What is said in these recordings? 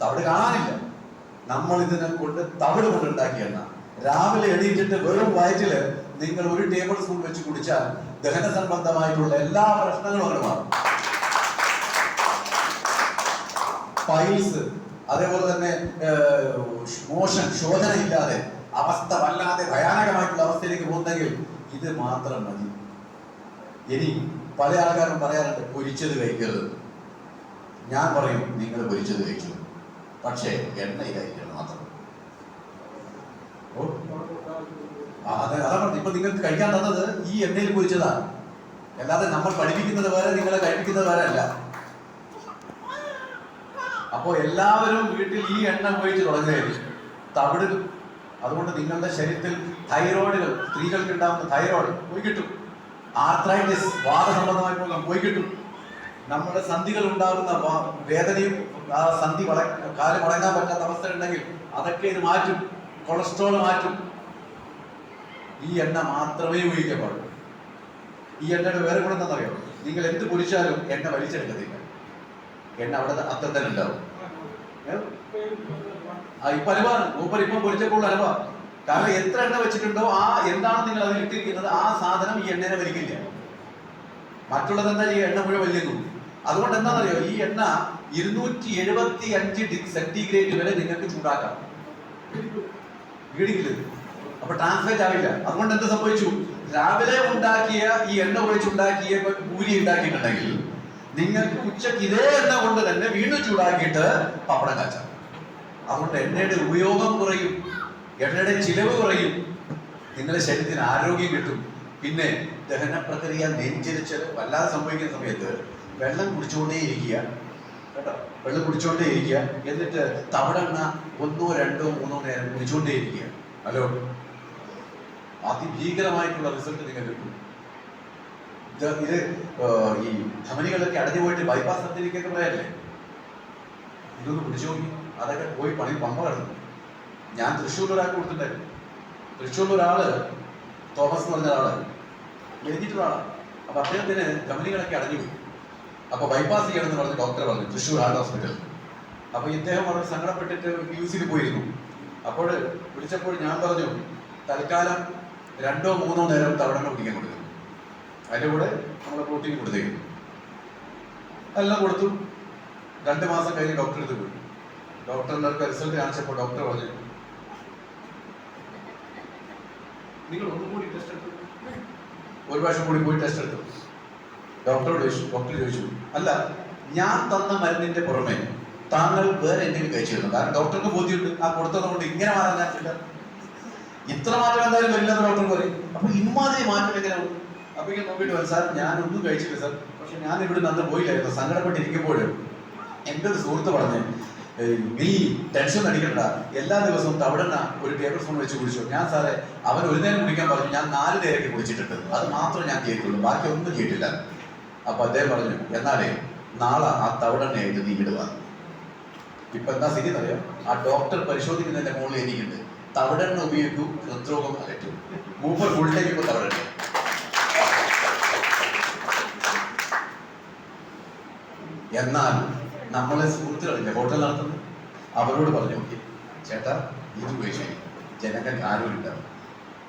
തവിട് കാണാനില്ല. നമ്മൾ ഇതിനെ കൊണ്ട് തവിട് കൊണ്ട് ഉണ്ടാക്കിയ എണ്ണ രാവിലെ എണീറ്റിട്ട് വെറും വയറ്റിൽ നിങ്ങൾ ഒരു ടേബിൾ സ്പൂൺ വെച്ച് കുടിച്ചാൽ ദഹന സംബന്ധമായിട്ടുള്ള എല്ലാ പ്രശ്നങ്ങളും അങ്ങനെ മാറും. പൈൽസ് അതേപോലെ തന്നെ മോഷൻ ശോധന ഇല്ലാതെ അവസ്ഥ വല്ലാതെ ഭയാനകമായിട്ടുള്ള അവസ്ഥയിലേക്ക് പോകുന്നെങ്കിൽ ഇത് മാത്രം മതി. ഇനി പല ആൾക്കാരും പറയാറുണ്ട് പൊരിച്ചത് കഴിക്കരുത്. ഞാൻ പറയും നിങ്ങൾ പൊരിച്ചത് കഴിച്ചു പക്ഷേ എണ്ണയിലായിരിക്കണം മാത്രം. അതെ അതാണ്. ഇപ്പൊ നിങ്ങൾക്ക് കഴിക്കാൻ തന്നത് ഈ എണ്ണയിൽ പൊരിച്ചതാണ് അല്ലാതെ നമ്മൾ പഠിപ്പിക്കുന്നത് വരെ നിങ്ങളെ കഴിപ്പിക്കുന്നത് വേറെ അല്ല. അപ്പോ എല്ലാവരും വീട്ടിൽ ഈ എണ്ണ ഉപയോഗിച്ച് തുടങ്ങുകയായിരിക്കും. തവിട് അതുകൊണ്ട് നിങ്ങളുടെ ശരീരത്തിൽ തൈറോയിഡുകൾ സ്ത്രീകൾക്ക് ഉണ്ടാകുന്ന തൈറോയിഡ് പോയി കിട്ടും. ആർത്രൈറ്റിസ് വാദസംബന്ധമായിട്ടുള്ള പോയി കിട്ടും. നമ്മുടെ സന്ധികൾ ഉണ്ടാകുന്ന വേദനയും ആ സന്ധി വള കാൽ വളങ്ങാൻ പറ്റാത്ത അവസ്ഥ ഉണ്ടെങ്കിൽ അതൊക്കെ ഇത് മാറ്റും കൊളസ്ട്രോൾ മാറ്റും. ഈ എണ്ണ മാത്രമേ ഉപയോഗിക്കാൻ പാടുള്ളൂ ഈ എണ്ണയുടെ വേറെ ഗുണം എന്താണെന്നറിയോ? നിങ്ങൾ എന്ത് പൊരിച്ചാലും എണ്ണ വലിച്ചെടുക്കത്തില്ല. എണ്ണ അവിടെ അത്ര തന്നെ ഉണ്ടാവും. ഇപ്പൊ അലവാണ് മൂപ്പർ ഇപ്പം പൊരിച്ചപ്പോൾ അനുഭവം കാരണം എത്ര എണ്ണ വെച്ചിട്ടുണ്ടോ ആ എന്താണ് നിങ്ങൾ അതിൽ ഇട്ടിരിക്കുന്നത് ആ സാധനം ഈ എണ്ണനെ വലിക്കില്ല. മറ്റുള്ളത് എന്താ ഈ എണ്ണ മുഴുവൻ വലിയുന്നു. അതുകൊണ്ട് എന്താണെന്നറിയോ? ഈ എണ്ണ ഇരുന്നൂറ്റി എഴുപത്തി അഞ്ച് സെന്റിഗ്രേഡ് വരെ നിങ്ങൾക്ക് ചൂടാക്കാം. വീടിക്കില്ല അപ്പൊ ട്രാൻസ്ലേറ്റ് ആവില്ല. അതുകൊണ്ട് എന്ത് സംഭവിച്ചു? രാവിലെ ഉണ്ടാക്കിയ ഈ എണ്ണ ഒഴിച്ചുണ്ടാക്കിയ പൂരി ഉണ്ടാക്കിയിട്ടുണ്ടെങ്കിൽ നിങ്ങൾക്ക് ഉച്ചയ്ക്ക് ഇതേ എണ്ണ കൊണ്ട് തന്നെ വീണ്ടും ചൂടാക്കിയിട്ട് പപ്പടം കാച്ചാം. അതുകൊണ്ട് എണ്ണയുടെ ഉപയോഗം കുറയും. എണ്ണയുടെ ചിലവ് കുറയും. നിങ്ങളുടെ ശരീരത്തിന് ആരോഗ്യം കിട്ടും. പിന്നെ ദഹന പ്രക്രിയ നെഞ്ചരിച്ച് വല്ലാതെ സംഭവിക്കുന്ന സമയത്ത് വെള്ളം കുടിച്ചുകൊണ്ടേ ഇരിക്കുക. കേട്ടോ? വെള്ളം കുടിച്ചുകൊണ്ടേ ഇരിക്കുക. എന്നിട്ട് തവണ ഒന്നോ രണ്ടോ മൂന്നോ നേരം കുടിച്ചുകൊണ്ടേ ഇരിക്കുക. ഹലോ? അതിഭീകരമായിട്ടുള്ള റിസൾട്ട് നിങ്ങൾ കിട്ടും. ഇത് ഈ ധമനികളൊക്കെ അടഞ്ഞു പോയിട്ട് ബൈപ്പാസ് സർജറിക്കൊക്കെ പോയല്ലേ ഇതൊന്ന് പിടിച്ചു നോക്കി. അതൊക്കെ പോയി പണി പമ്പ കിടന്നു. ഞാൻ തൃശ്ശൂരിൽ ഒരാൾക്ക് കൊടുത്തിട്ടുണ്ടായിരുന്നു. തൃശ്ശൂരിൽ ഒരാൾ തോമസ് എന്ന് പറഞ്ഞ ഒരാൾ എഴുതിയിട്ടുള്ള ആളാണ്. അപ്പൊ അദ്ദേഹത്തിന് ധമനികളൊക്കെ അടഞ്ഞു പോയി. അപ്പൊ ബൈപ്പാസ് ചെയ്യണമെന്ന് പറഞ്ഞ് ഡോക്ടർ പറഞ്ഞു തൃശ്ശൂർ ഹാർട്ട് ഹോസ്പിറ്റൽ അപ്പൊ ഇദ്ദേഹം വളരെ സങ്കടപ്പെട്ടിട്ട് യു സിയിൽ പോയിരുന്നു. അപ്പോൾ വിളിച്ചപ്പോൾ ഞാൻ പറഞ്ഞു തൽക്കാലം രണ്ടോ മൂന്നോ നേരം തവണ കുടിക്കാൻ കൊടുക്കുന്നു അതിന്റെ കൂടെ നമ്മൾ പ്രോട്ടീൻ കൊടുത്തേക്കും. എല്ലാം കൊടുത്തു. രണ്ട് മാസം കഴിഞ്ഞ് ഡോക്ടറെ അടുത്ത് പോയി. ഡോക്ടറിന്റെ റിസൾട്ട് കാണിച്ചപ്പോൾ ഡോക്ടർ പറഞ്ഞു നിങ്ങൾ ഒന്നും കൂടി ടെസ്റ്റ് എടുത്തു? ഒരു പ്രാവശ്യം കൂടി പോയി ടെസ്റ്റ് എടുത്തു. ഡോക്ടറോട് ചോദിച്ചു ഡോക്ടർ ചോദിച്ചു അല്ല ഞാൻ തന്ന മരുന്നിന്റെ പുറമെ താങ്കൾ വേറെ എന്തെങ്കിലും കഴിച്ചിരുന്നു കാരണം ഡോക്ടർക്ക് ബോധ്യമുണ്ട്. ആ കൊടുത്തതുകൊണ്ട് ഇങ്ങനെ മാറാൻ ചാൻസില്ല ഇത്ര മാറ്റം എന്തായാലും വരില്ലെന്ന് ഡോക്ടർ പറയും. അപ്പൊ ഇമാതിരി മാറ്റം എങ്ങനെ? അപ്പൊ ഇങ്ങനെ നോക്കിയിട്ട് സാർ ഞാൻ ഒന്നും കഴിച്ചില്ല സാർ. പക്ഷെ ഞാൻ ഇവിടെ നിന്ന് പോയില്ലായിരുന്നു. സങ്കടപ്പെട്ടിരിക്കുമ്പോൾ എന്റെ ഒരു സുഹൃത്ത് പറഞ്ഞു "ഏയ് നീ ടെൻഷൻ അടിക്കണ്ട. എല്ലാ ദിവസവും തവിടുന്ന ഒരു ടേബിൾ സ്പൂൺ വെച്ച് കുടിച്ചു. ഞാൻ സാറേ അവൻ ഒരു നേരം കുടിക്കാൻ പറഞ്ഞു. ഞാൻ നാല് നേരൊക്കെ കുടിച്ചിട്ടുണ്ട്. അത് മാത്രം ഞാൻ കേട്ടുള്ളൂ ബാക്കി ഒന്നും ചെയ്തിട്ടില്ല അപ്പൊ അദ്ദേഹം പറഞ്ഞു എന്നാലേ നാളെ ആ തവിടെണ്ണയായിട്ട് നീ വിടുക. ഇപ്പൊ എന്താ സ്ഥിതി അറിയാം ആ ഡോക്ടർ പരിശോധിക്കുന്നതിന്റെ മുകളിൽ എനിക്കുണ്ട്. തവിടെണ്ണ ഉപയോഗിക്കൂ ഹൃദ്രോഗം അകറ്റും. മൂപ്പർ ഫുൾ ടൈം ഇപ്പൊ തവിടെണ്ണ എന്നാൽ നമ്മളെ സുഹൃത്തുക്കളില്ല ഹോട്ടൽ നടത്തുന്നു. അവരോട് പറഞ്ഞു ചേട്ടാ ഇത് ഉപയോഗിച്ചു. ജനങ്ങൾക്ക് ആരോഗ്യം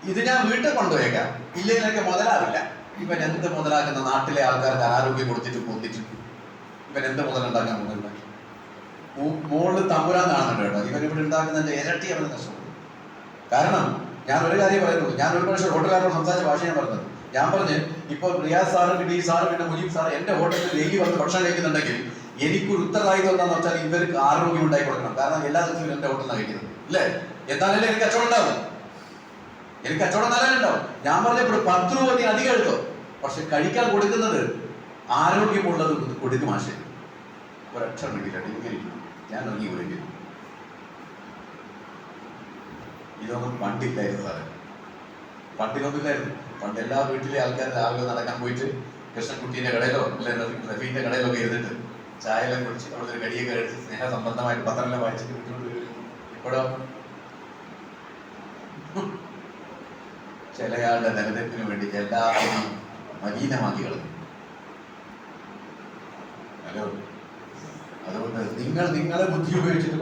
ഇത് ഞാൻ വീട്ടിൽ കൊണ്ടുപോയേക്കാം. ഇല്ലെങ്കിലൊക്കെ മുതലാവില്ല ഇവൻ എന്ത് മുതലാക്കുന്ന നാട്ടിലെ ആൾക്കാർക്ക് ആരോഗ്യം കൊടുത്തിട്ട് കൊന്നിട്ട് ഇവൻ എന്ത് മുതലുണ്ടാക്കാൻ മുതലുണ്ടാക്കി മോൾ തമ്പുരാൻ കാണുന്നുണ്ട് കേട്ടോ. ഇവൻ ഇവിടെ ഉണ്ടാക്കുന്നതിന്റെ ഇരട്ടി അവന് നഷ്ടപ്പെടും കാരണം ഞാൻ ഒരു കാര്യം പറയുന്നു ഞാൻ ഒരു പ്രാവശ്യം ഹോട്ടലുകാരോട് സംസാരിച്ച ഭാഷ ഞാൻ പറഞ്ഞത്. ഞാൻ പറഞ്ഞ് ഇപ്പൊ റിയാസ് സാറ് പിന്നെ ഈ സാറ് പിന്നെ മുജീബ് സാറ് എന്റെ ഹോട്ടലിൽ ഡെയിലി വന്ന് ഭക്ഷണം കഴിക്കുന്നുണ്ടെങ്കിൽ എനിക്കൊരു ഉത്തരവാദിത്വം എന്താണെന്ന് വെച്ചാൽ ഇവർക്ക് ആരോഗ്യം ഉണ്ടായി കൊടുക്കണം. കാരണം എല്ലാ ദിവസവും എന്റെ ഹോട്ടലിൽ കഴിക്കുന്നത്. അല്ലേ? എന്നാലല്ലേ എനിക്ക് കച്ചവടം ഉണ്ടാവും? എനിക്ക് കച്ചവടം നല്ല ഉണ്ടാവും ഞാൻ പറഞ്ഞപ്പോൾ പത്ത് രൂപ നീ അധികം എടുത്തോ? പക്ഷെ കഴിക്കാൻ കൊടുക്കുന്നത് ആരോഗ്യമുള്ളത് കൊടുക്കും ആശയം ഒരക്ഷരം. ഞാൻ ഇറങ്ങി വിളിക്കുന്നു ഇതൊന്നും പണ്ടില്ലായിരുന്നു സാറേ. പണ്ടിതൊന്നുമില്ലായിരുന്നു പണ്ട് എല്ലാ വീട്ടിലെ ആൾക്കാർ രാവിലെ നടക്കാൻ പോയിട്ട് കൃഷ്ണൻകുട്ടീന്റെ കടയിലോ അല്ലെങ്കിൽ റഫീന്റെ കടയിലോ ഒക്കെ ഇരുന്നിട്ട് എല്ലാം കുടിച്ച് അവിടെ ഒരു കടിയൊക്കെ കഴിച്ച് സ്നേഹ സംബന്ധമായിട്ട് പത്രമെല്ലാം വായിച്ചിട്ട് ഇപ്പോഴോ? ചിലയാളുടെ നിലനിൽപ്പിന് വേണ്ടി എല്ലാവരും മലീനമാക്കി കളഞ്ഞു. ഹലോ? അതുകൊണ്ട് നിങ്ങൾ നിങ്ങളെ ബുദ്ധി ഉപയോഗിച്ചിട്ട്